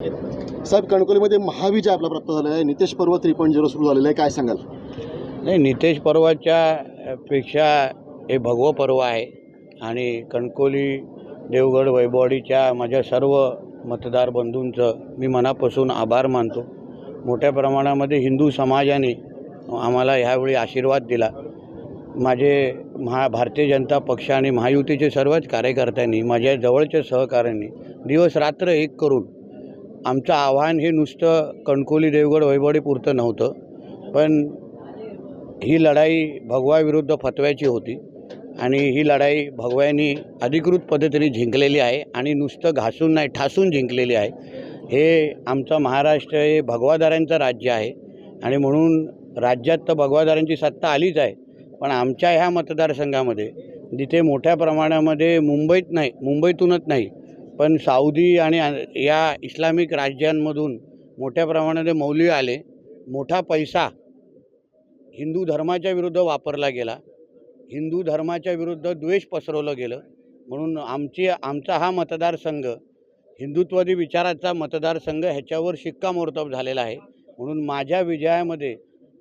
साहेब कणकोलीमध्ये महाविजय आपला प्राप्त झाला आहे नितेश पर्व थ्री पॉईंट झिरो सुरू झालेलं आहे काय सांगाल? नाही नितेश पर्वाच्या पेक्षा हे भगवं पर्व आहे आणि कणकोली देवगड वैभवाडीच्या माझ्या सर्व मतदार बंधूंचं मी मनापासून आभार मानतो. मोठ्या प्रमाणामध्ये हिंदू समाजाने आम्हाला ह्यावेळी आशीर्वाद दिला. माझे महा भारतीय जनता पक्ष आणि महायुतीचे सर्वच कार्यकर्त्यांनी माझ्या जवळच्या सहकाऱ्यांनी दिवस रात्र एक करून आमचं आव्हान हे नुसतं कणकोली देवगड वैभवडीपुरतं नव्हतं. पण ही लढाई भगवाविरुद्ध फतव्याची होती आणि ही लढाई भगव्यांनी अधिकृत पद्धतीने जिंकलेली आहे आणि नुसतं घासून नाही ठासून जिंकलेली आहे. हे आमचं महाराष्ट्र हे भगवादारांचं राज्य आहे आणि म्हणून राज्यात तर भगवादारांची सत्ता आलीच आहे. पण आमच्या ह्या मतदारसंघामध्ये जिथे मोठ्या प्रमाणामध्ये मुंबईत नाही मुंबईतूनच नाही पण साऊदी आणि या इस्लामिक राज्यांमधून मोठ्या प्रमाणामध्ये मौली आले. मोठा पैसा हिंदू धर्माच्या विरुद्ध वापरला गेला. हिंदू धर्माच्या विरुद्ध द्वेष पसरवलं गेलं. म्हणून आमची आमचा हा मतदारसंघ हिंदुत्वादी विचाराचा मतदारसंघ ह्याच्यावर शिक्कामोर्तब झालेला आहे. म्हणून माझ्या विजयामध्ये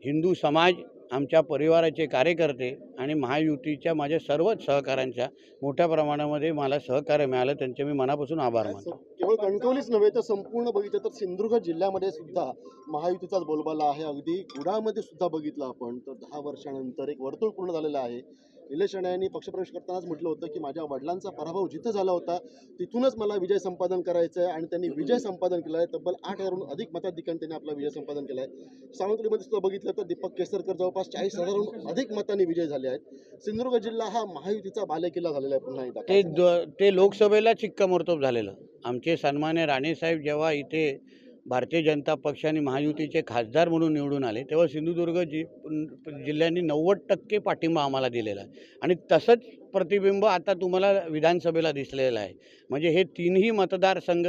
हिंदू समाज आमच्या परिवाराचे कार्यकर्ते आणि महायुतीच्या माझ्या सर्वच सहकाऱ्यांच्या मोठ्या प्रमाणामध्ये मला सहकार्य मिळालं त्यांचे मी मनापासून आभार मानतो. केवळ कणकवलीच नव्हे तर संपूर्ण बघितलं तर सिंधुदुर्ग जिल्ह्यामध्ये सुद्धा महायुतीचाच बोलबाला आहे. अगदी कुडामध्ये सुद्धा बघितलं आपण तर दहा वर्षानंतर एक वर्तुळ पूर्ण झालेलं आहे. निलेश राणे यांनी पक्षप्रवेश करतानाच म्हटलं होतं की माझ्या वडिलांचा पराभव जिथं झाला होता तिथूनच मला विजय संपादन करायचं आहे आणि त्यांनी विजय संपादन केला आहे तब्बल आठ हजारहून अधिक मताधिकांनी त्यांनी आपला विजय संपादन केला आहे सावंतवाडीमध्ये सुद्धा बघितलं तर दीपक केसरकर जवळपास चाळीस हजारहून अधिक मतांनी विजय झाले आहेत. सिंधुदुर्ग जिल्हा हा महायुतीचा बालेकिल्ला झालेला आहे पुन्हा एकदा. ते ते लोकसभेला चिक्कामोर्तब झालेलं. आमचे सन्मान्य राणेसाहेब जेव्हा इथे भारतीय जनता पक्ष आणि महायुतीचे खासदार म्हणून निवडून आले तेव्हा सिंधुदुर्ग जि जिल्ह्यांनी नव्वद टक्के पाठिंबा आम्हाला दिलेला आहे. आणि तसंच प्रतिबिंब आता तुम्हाला विधानसभेला दिसलेलं आहे. म्हणजे हे तीनही मतदारसंघ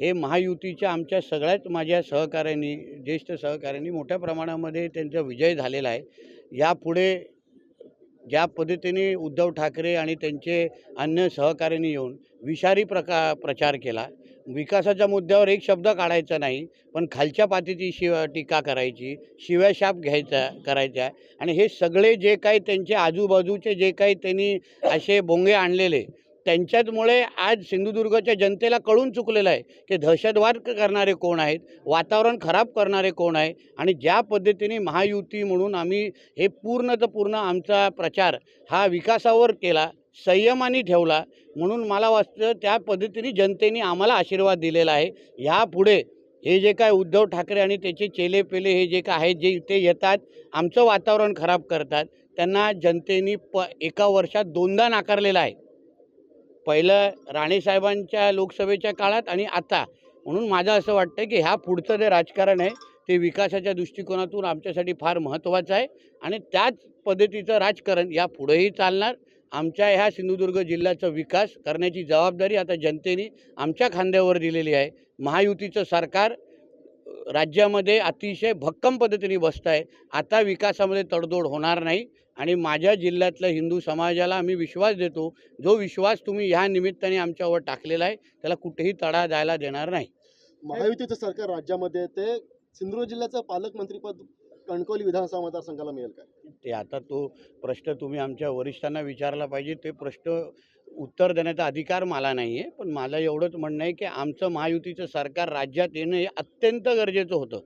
हे महायुतीच्या आमच्या सगळ्याच माझ्या सहकाऱ्यांनी ज्येष्ठ सहकाऱ्यांनी मोठ्या प्रमाणामध्ये त्यांचा विजय झालेला आहे. यापुढे ज्या पद्धतीने उद्धव ठाकरे आणि त्यांचे अन्य सहकाऱ्यांनी येऊन विषारी प्रका प्रचार केला विकासाच्या मुद्द्यावर एक शब्द काढायचा नाही पण खालच्या पातीची शिव टीका करायची शिव्याशाप घ्यायचा करायच्या आणि हे सगळे जे काही त्यांचे आजूबाजूचे जे काही त्यांनी असे बोंगे आणलेले त्यांच्याचमुळे आज सिंधुदुर्गच्या जनतेला कळून चुकलेलं आहे की दहशतवाद करणारे कोण आहेत वातावरण खराब करणारे कोण आहे आणि ज्या पद्धतीने महायुती म्हणून आम्ही हे पूर्ण तर पूर्ण आमचा प्रचार हा विकासावर केला संयमाने ठेवला. म्हणून मला वाटतं त्या पद्धतीने जनतेने आम्हाला आशीर्वाद दिलेला आहे. ह्यापुढे हे जे काय उद्धव ठाकरे आणि त्याचे चेले पेले हे जे काय आहेत जे ते येतात आमचं वातावरण खराब करतात त्यांना जनतेने प एका वर्षात दोनदा नाकारलेलं आहे. पहिलं राणेसाहेबांच्या लोकसभेच्या काळात आणि आता. म्हणून माझं असं वाटतं की ह्या पुढचं जे राजकारण आहे ते विकासाच्या दृष्टिकोनातून आमच्यासाठी फार महत्त्वाचं आहे आणि त्याच पद्धतीचं राजकारण या पुढेही चालणार. आमच्या ह्या सिंधुदुर्ग जिल्ह्याचा विकास करण्याची जबाबदारी आता जनतेने आमच्या खांद्यावर दिलेली आहे. महायुतीचं सरकार राज्यामध्ये अतिशय भक्कम पद्धतीने बसत आहे आता विकासामध्ये तडजोड होणार नाही आणि माझ्या जिल्ह्यातल्या हिंदू समाजाला आम्ही विश्वास देतो. जो विश्वास तुम्ही ह्या निमित्ताने आमच्यावर टाकलेला आहे त्याला कुठेही तडा जायला देणार नाही. महायुतीचं सरकार राज्यामध्ये ते सिंधुदुर्ग जिल्ह्याचं पालकमंत्रीपद कणकवली विधानसभा मतदारसंघाला मिळेल काय ते आता तो प्रश्न तुम्ही आमच्या वरिष्ठांना विचारला पाहिजे. ते प्रश्न उत्तर देण्याचा अधिकार मला नाही आहे पण मला एवढंच म्हणणं आहे की आमचं महायुतीचं सरकार राज्यात येणं हे अत्यंत गरजेचं होतं.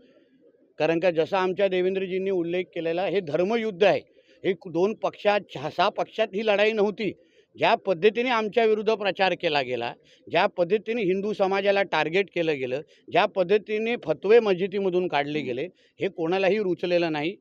कारण का जसा आमच्या देवेंद्रजींनी उल्लेख केलेला हे धर्मयुद्ध आहे. हे दोन पक्षात सहा पक्षात ही लढाई नव्हती. ज्या पद्धतीने आमच्या विरुद्ध प्रचार केला गेला ज्या पद्धतीने हिंदू समाजाला टार्गेट केलं गेलं ज्या पद्धतीने फतवे मस्जिदीमधून काढले गेले हे कोणालाही रुचलेलं नाही.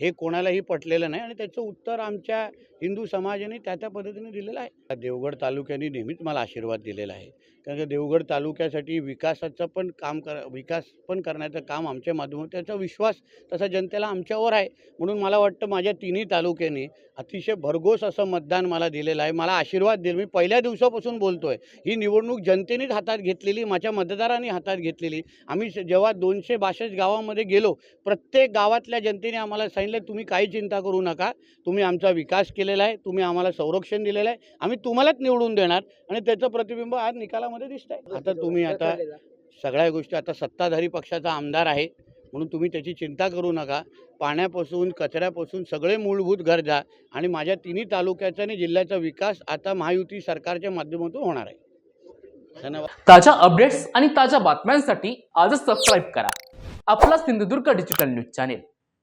हे कोणालाही पटलेलं नाही आणि त्याचं उत्तर आमच्या हिंदू समाजाने त्या त्या पद्धतीने दिलेलं आहे. देवगड तालुक्याने नेहमीच मला आशीर्वाद दिलेला आहे. कारण का देवगड तालुक्यासाठी विकासाचं पण काम कर विकास पण करण्याचं काम आमच्या माध्यमातून त्याचा विश्वास तसा जनतेला आमच्यावर आहे. म्हणून मला वाटतं माझ्या तिन्ही तालुक्याने अतिशय भरघोस असं मतदान मला दिलेलं आहे. मला आशीर्वाद दिले मी पहिल्या दिवसापासून बोलतो आहे ही निवडणूक जनतेनेच हातात घेतलेली माझ्या मतदारांनी हातात घेतलेली. आम्ही जेव्हा दोनशे बासष्ट गावामध्ये गेलो प्रत्येक गावातल्या जनतेने आम्हाला सांगितलं तुम्ही काही चिंता करू नका. तुम्ही आमचा विकास केलेला आहे. तुम्ही आम्हाला संरक्षण दिलेलं आहे. आम्ही तुम्हालाच निवडून देणार. आणि त्याचं प्रतिबिंब आज निकालामध्ये दिसत आहे आता तुम्ही आता सगळ्या गोष्टी आता सत्ताधारी पक्षाचा आमदार आहे. म्हणून तुम्ही त्याची चिंता करू नका. पाण्यापासून कचऱ्यापासून सगळे मूलभूत गरजा आणि माझ्या तिन्ही तालुक्याचा आणि जिल्ह्याचा विकास आता महायुती सरकारच्या माध्यमातून होणार आहे. धन्यवाद. ताज्या अपडेट्स आणि ताज्या बातम्यांसाठी आजच सबस्क्राईब करा. आपला Sindhudurg digital news channel